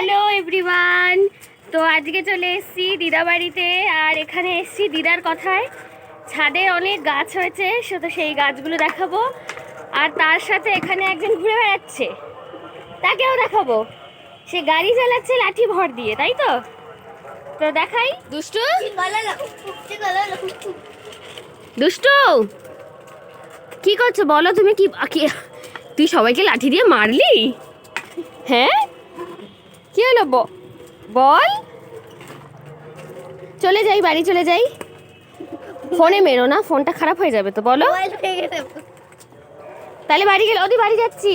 Hello everyone তো আজকে চলে এসেছি দিদা বাড়িতে, আর এখানে এসেছি দিদার কথায়। ছাদে অনেক গাছ হয়েছে, সে তো সেই গাছগুলো দেখাবো। আর তার সাথে এখানে একজন ঘুরে বেড়াচ্ছে। তাকেও দেখাবো। সে গাড়ি চালাচ্ছে লাঠি ভর দিয়ে, তাই তো? তো দেখাই। দুষ্টু? দুষ্টু? কি করছ? বলো তুমি কি কি- তুই সবাইকে লাঠি দিয়ে মারলি? হ্যাঁ? কি হলো বল। চলে যাই বাড়ি চলে যাই। ফোনে মেরো না ফোনটা খারাপ হয়ে যাবে তো বলো। তাহলে বাড়ি গেলে ওদি বাড়ি যাচ্ছি।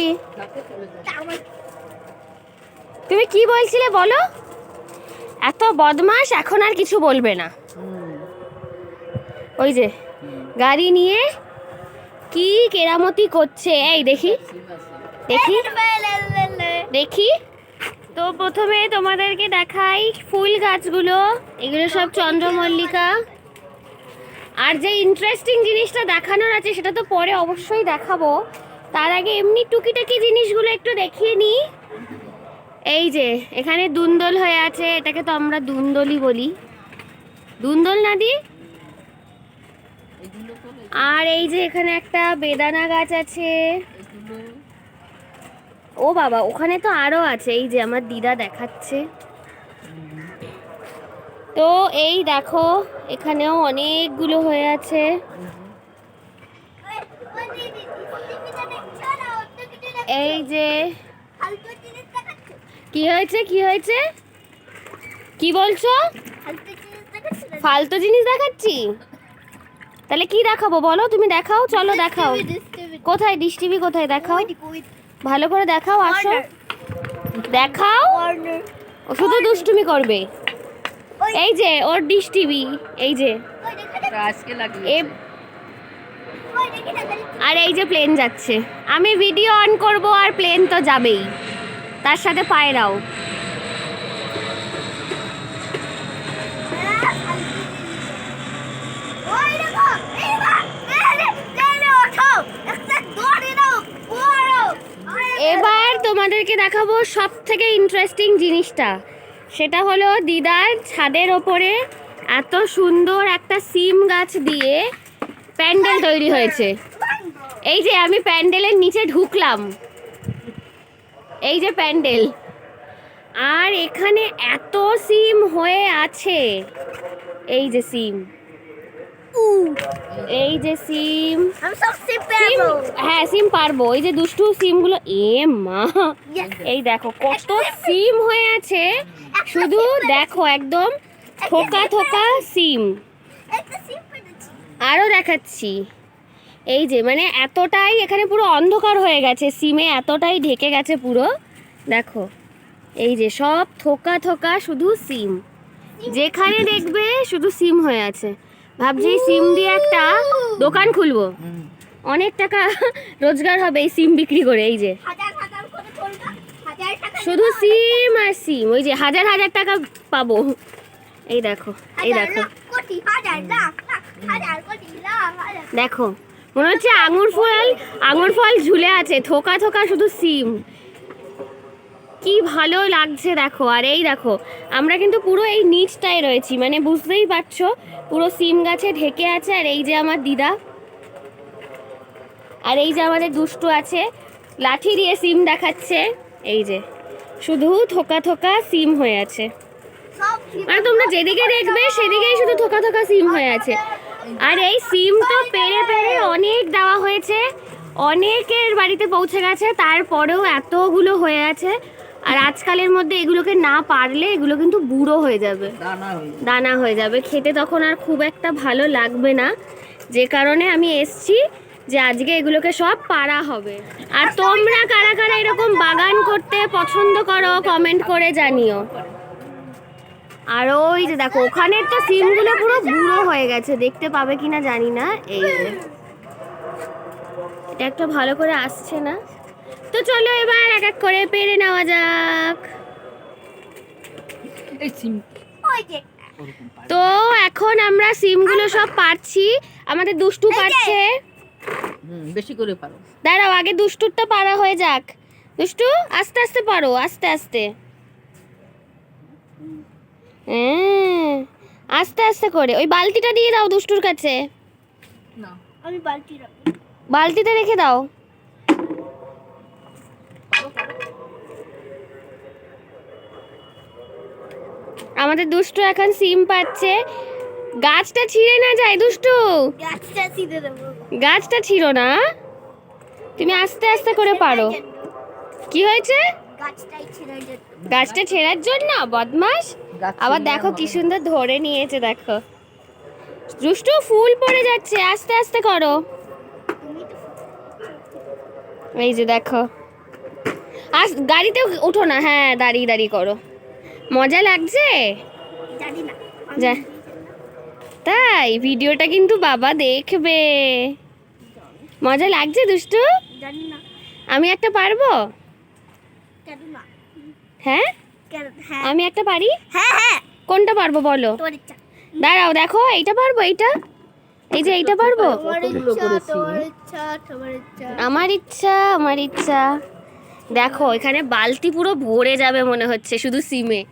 তুমি কি বলছিলে বলো? এত বদমাস এখন আর কিছু বলবে না। ওই যে গাড়ি নিয়ে কি কেরামতি করছে এই দেখি। দেখি। দেখি। প্রথমে তোমাদেরকে দেখাই ফুল গাছগুলো। এগুলো সব চন্দ্রমল্লিকা। আর যে ইন্টারেস্টিং জিনিসটা দেখানোর আছে, সেটা তো পরে অবশ্যই দেখাবো। তার আগে এমনি টুকিটাকি জিনিসগুলো একটু দেখিয়ে নিই। এই যে, এখানে দুন্দল হয়ে আছে, এটাকে তো আমরা দুন্দলই বলি। দুন্দল না দি? আর এই যে এখানে একটা বেদানা গাছ আছে। ও বাবা ওখানে তো আরও আছে। এই যে আমার দিদা দেখাচ্ছে। তো এই দেখো এখানেও অনেকগুলো হয়ে আছে। এই যে কি হয়েছে কি হয়েছে? কি বলছো? ফালতু জিনিস দেখাচ্ছি? তাহলে কি দেখাবো বলো? তুমি দেখাও চলো দেখাও। কোথায় ডিশ টিভি কোথায়? দেখাও। ভালো করে দেখাও আসো। দেখাও। ও শুধু দুষ্টুমি করবে। এই যে ওর ডিশ টিভি এই যে। আজকে লাগবে আর এই যে প্লেন যাচ্ছে। আমি ভিডিও অন করব আর প্লেন তো যাবেই। তার সাথে পায়রাও তোমাদেরকে দেখাবো সব থেকে ইন্টারেস্টিং জিনিসটা। সেটা হলো দিদার ছাদের ওপরে এত সুন্দর একটা সিম গাছ দিয়ে প্যান্ডেল তৈরি হয়েছে। এই যে আমি প্যান্ডেলের নিচে ঢুকলাম। এই যে প্যান্ডেল। আর এখানে এত সিম হয়ে আছে। এই যে সিম। এই যে সিম। সিম? হ্যাঁ সিম পারব। এই যে দুষ্টু সিমগুলো এ মা। এই দেখো কত সিম হয়ে আছে। শুধু দেখো একদম থোকা থোকা সিম। আরও দেখাচ্ছি। এই যে মানে এতটাই এখানে পুরো অন্ধকার হয়ে গেছে। সিমে এতটাই ঢেকে গেছে পুরো। দেখো এই যে সব থোকা থোকা শুধু সিম। যেখানে দেখবে শুধু সিম হয়ে আছে। ভাবছি সিম দিয়ে একটা দোকান খুলবো। অনেক টাকা রোজগার হবে এই সিম বিক্রি করে এই যে। শুধু সিম আর সিম ওই যে হাজার হাজার টাকা পাবো। এই দেখো এই দেখো। দেখো মনে হচ্ছে আঙুর ফল আঙুর ফল ঝুলে আছে থোকা থোকা শুধু সিম। কি ভালো লাগছে দেখো, আর এই দেখো, আমরা কিন্তু পুরো এই নিচটায় রয়েছি মানে বুঝতেই পারছ, পুরো সিম গাছে ঢেকে আছে, আর এই যে আমার দিদা, আর এই যে আমাদের দুষ্টু আছে, লাঠি দিয়ে সিম দেখাচ্ছে, এই যে, শুধু থোকা থোকা সিম হয়ে আছে। মানে তোমরা যেদিকে দেখবে, সেদিকেই শুধু থোকা থোকা সিম হয়ে আছে। আর এই সিম তো পেরে পেরে অনেক দেওয়া হয়েছে, অনেকের বাড়িতে পৌঁছে গেছে, তারপরেও এতগুলো হয়ে আছে আর আজকালের মধ্যে এগুলোকে না পারলে এগুলো কিন্তু বুড়ো হয়ে যাবে। দানা হয়ে যাবে। খেতে তখন আর খুব একটা ভালো লাগবে না। যে কারণে আমি এসছি যে আজকে এগুলোকে সব পারা হবে। আর তোমরা কারা কারা এরকম বাগান করতে পছন্দ করো কমেন্ট করে জানিও। আর ওই যে দেখো ওখানের তো সিমগুলো পুরো বুড়ো হয়ে গেছে। দেখতে পাবে কিনা জানি না। এই এটা একটা ভালো করে আসছে না? তো চলো এবার এক এক করে পেরে নেওয়া যাক। তো এখন আমরা সিমগুলো সব পারছি। আমাদের দুষ্টু পারছে। বেশি করে পারো। দাঁড়াও আগে দুষ্টুরটা পারা হয়ে যাক। দুষ্টু আস্তে আস্তে পারো আস্তে আস্তে। হ্যাঁ, আস্তে আস্তে করে। ওই বালতিটা দিয়ে দাও দুষ্টুর কাছে। না। আমি বালতি রাখব। বালতিতে রেখে দাও। আমাদের দুষ্টু এখন সিম পাচ্ছে। গাছটা ছিঁড়ে না যায় দুষ্টু? গাছটা সিধে দেবো। গাছটা ছিল না? তুমি আস্তে আস্তে করে পারো। কি হয়েছে? ছিঁড়ে গাছটা ছেঁড়ার জন্য? বদমাস আবার দেখো কি সুন্দর ধরে নিয়েছে দেখো। দুষ্টু ফুল পড়ে যাচ্ছে। আস্তে আস্তে করো। এই যে দেখো। আস গাড়িতে উঠো না। হ্যাঁ দাঁড়িয়ে দাঁড়িয়ে করো। মজা লাগছে? যা। তাই ভিডিওটা কিন্তু বাবা দেখবে। মজা লাগছে দুষ্টু? আমি একটা পারব? হ্যাঁ? হ্যাঁ। আমি একটা পারি? হ্যাঁ হ্যাঁ। কোনটা পারব বলো? দাঁড়াও দেখো এইটা পারব এইটা? এই যে এইটা পারব? আমার ইচ্ছা আমার ইচ্ছা। দেখো এখানে বালতি পুরো ভরে যাবে মনে হচ্ছে শুধু সিমে।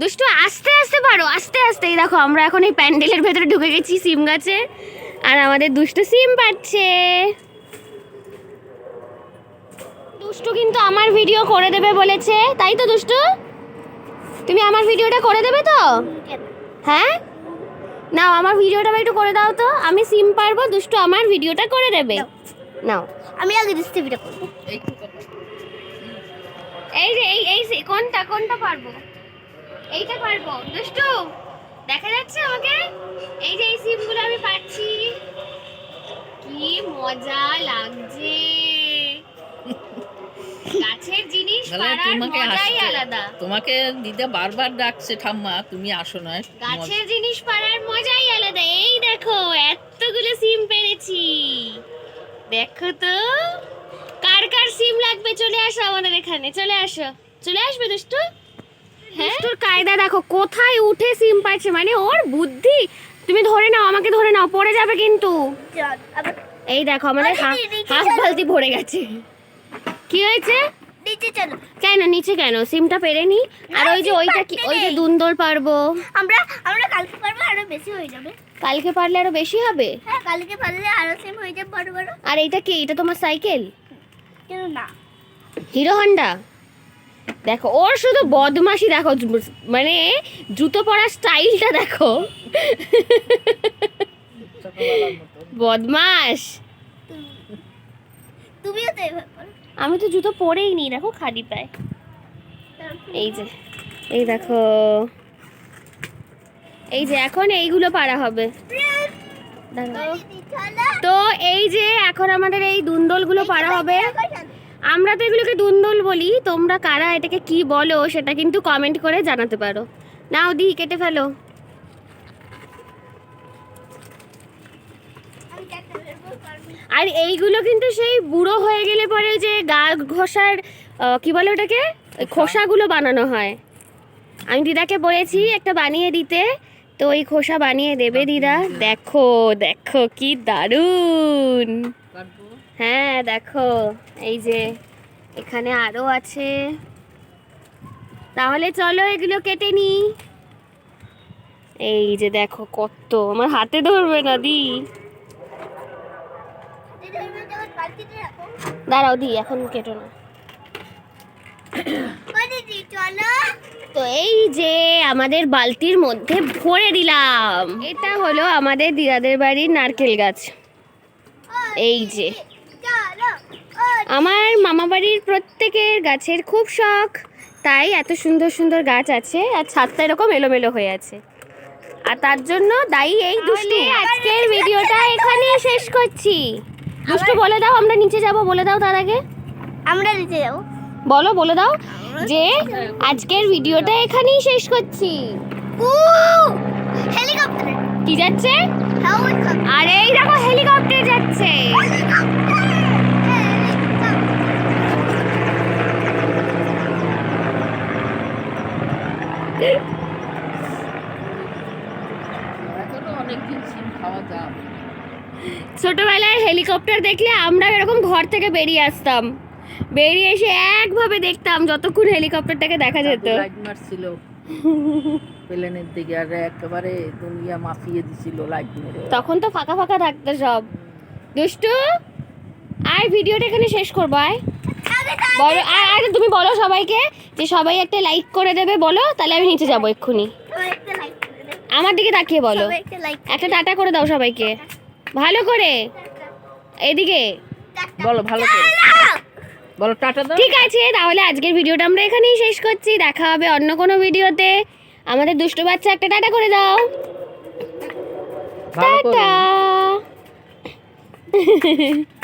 দুষ্টু আস্তে আস্তে পারো আস্তে আস্তে। এই দেখো আমরা এখন এই প্যান্ডেলের ভেতরে ঢুকে গেছি সিম গাছে। আর আমাদের দুষ্টু সিম পাচ্ছে। দুষ্টু কিন্তু আমার ভিডিও করে দেবে বলেছে। তাই তো দুষ্টু? তুমি আমার ভিডিওটা করে দেবে তো? হ্যাঁ? নাও আমার ভিডিওটা একটু করে দাও তো। আমি সিম পারব দুষ্টু আমার ভিডিওটা করে দেবে। নাও। আমি আগে রেসিপিটা করব এই যে এই এই কোনটা কোনটা পারব? এইটা পারব দুষ্টু। দেখা যাচ্ছে আমাকে? এই যে এই সিমগুলো আমি পাচ্ছি। কি মজা লাগছে। গাছের জিনিস পাড়ার মজাই আলাদা। তোমাকে দিদা বারবার ডাকছে ঠাম্মা তুমি আসো না গাছের জিনিস পাড়ার মজাই আলাদা। এই দেখো এতগুলো সিম পেরেছি। দেখো তো কার কার সিম লাগবে? চলে আসো আমাদের এখানে চলে আসো। চলে আসবে দুষ্টু? হ্যাঁ? তোর কায়দা দেখো কোথায় উঠে সিম পাচ্ছে মানে ওর বুদ্ধি। তুমি ধরে নাও আমাকে ধরে নাও পড়ে যাবে কিন্তু। এই দেখো আমাদের হাফ বালতি ভরে গেছে। কি হয়েছে? নিচে চলো। কেন নিচে কেন? সিমটা পেরেনি আর ওই যে ওইটা কি ওই যে নেই। দুন্দর পারব। আমরা আমরা কালকে পারব আরও বেশি হয়ে যাবে। কালকে পারলে আরও বেশি হবে? হ্যাঁ কালকে পারলে আরও সেম হয়ে যাবে বড় বড়। আর এইটা কি? এটা তোমার সাইকেল? কেন না? Hero Honda? দেখো ওর শুধু বদমাশি দেখো মানে জুতো পরার স্টাইলটা দেখো। বদমাস তুমিও তো আমি তো জুতো পরেই নি দেখো খালি পায়। এই যে এই দেখো। এই যে এখন এইগুলো পারা হবে। তো এই যে এখন আমাদের এই দুন্দলগুলো পারা হবে। আমরা তো এগুলোকে দুন্দল বলি। তোমরা কারা এটাকে কি বলো সেটা কিন্তু কমেন্ট করে জানাতে পারো। নাও দি কেটে ফেলো। আর এইগুলো কিন্তু সেই বুড়ো হয়ে গেলে পরে যে গা ঘষার কি বলে ওটাকে? খোসাগুলো বানানো হয়। আমি দিদাকে বলেছি একটা বানিয়ে দিতে। তো ওই খোসা বানিয়ে দেবে দিদা। দেখো দেখো কি দারুণ। হ্যাঁ দেখো এই যে এখানে আরও আছে। তাহলে চলো এগুলো কেটে নি এই যে দেখো কত আমার হাতে ধরবে না দি। দাঁড়াও দি এখন কেটো না। তো এই যে আমাদের বালতির মধ্যে ভরে দিলাম। এটা হলো আমাদের দিদাদের বাড়ির নারকেল গাছ। এই যে। আমার মামা বাড়ির প্রত্যেকের গাছের খুব শখ। তাই এত সুন্দর সুন্দর গাছ আছে আর ছাদটা এরকম এলোমেলো হয়ে আছে। আর তার জন্য দায়ী এই দুষ্টু। আজকের ভিডিওটা এখানেই শেষ করছি। দুষ্টু বলে দাও আমরা নিচে যাব বলে দাও তার আগে। আমরা নিচে যাব। বলো বলে দাও যে আজকের ভিডিওটা এখানেই শেষ করছি। হেলিকপ্টার। কি যাচ্ছে? আর এই দেখো হেলিকপ্টার যাচ্ছে এখনও অনেকদিন সিম খাওয়া যাবে ছোটবেলায় হেলিকপ্টার দেখলে আমরা এরকম ঘর থেকে বেরিয়ে আসতাম। বেরিয়ে এসে একভাবে দেখতাম যতক্ষণ হেলিকপ্টারটাকে দেখা যেত। লাইট মারছিল প্লেনের দিকে আর একেবারে দুনিয়া মাফিয়ে দিছিল লাইট মেরে। তখন তো ফাঁকা ফাঁকা থাকতো সব। দুষ্টু আর ভিডিওটা এখানে শেষ করব আয়। বলো আর আর তুমি বলো সবাইকে যে সবাই একটা লাইক করে দেবে বলো তাহলে আমি নিচে যাব এক্ষুনি। আমার দিকে তাকিয়ে বলো। সবাই একটা লাইক একটা টাটা করে দাও সবাইকে। ভালো করে। এদিকে। বলো ভালো করে। বলো টাটা দাও। ঠিক আছে তাহলে আজকের ভিডিওটা আমরা এখানেই শেষ করছি। দেখা হবে অন্য কোনো ভিডিওতে। আমাদের দুষ্ট বাচ্চা একটা টাটা করে দাও। টাটা।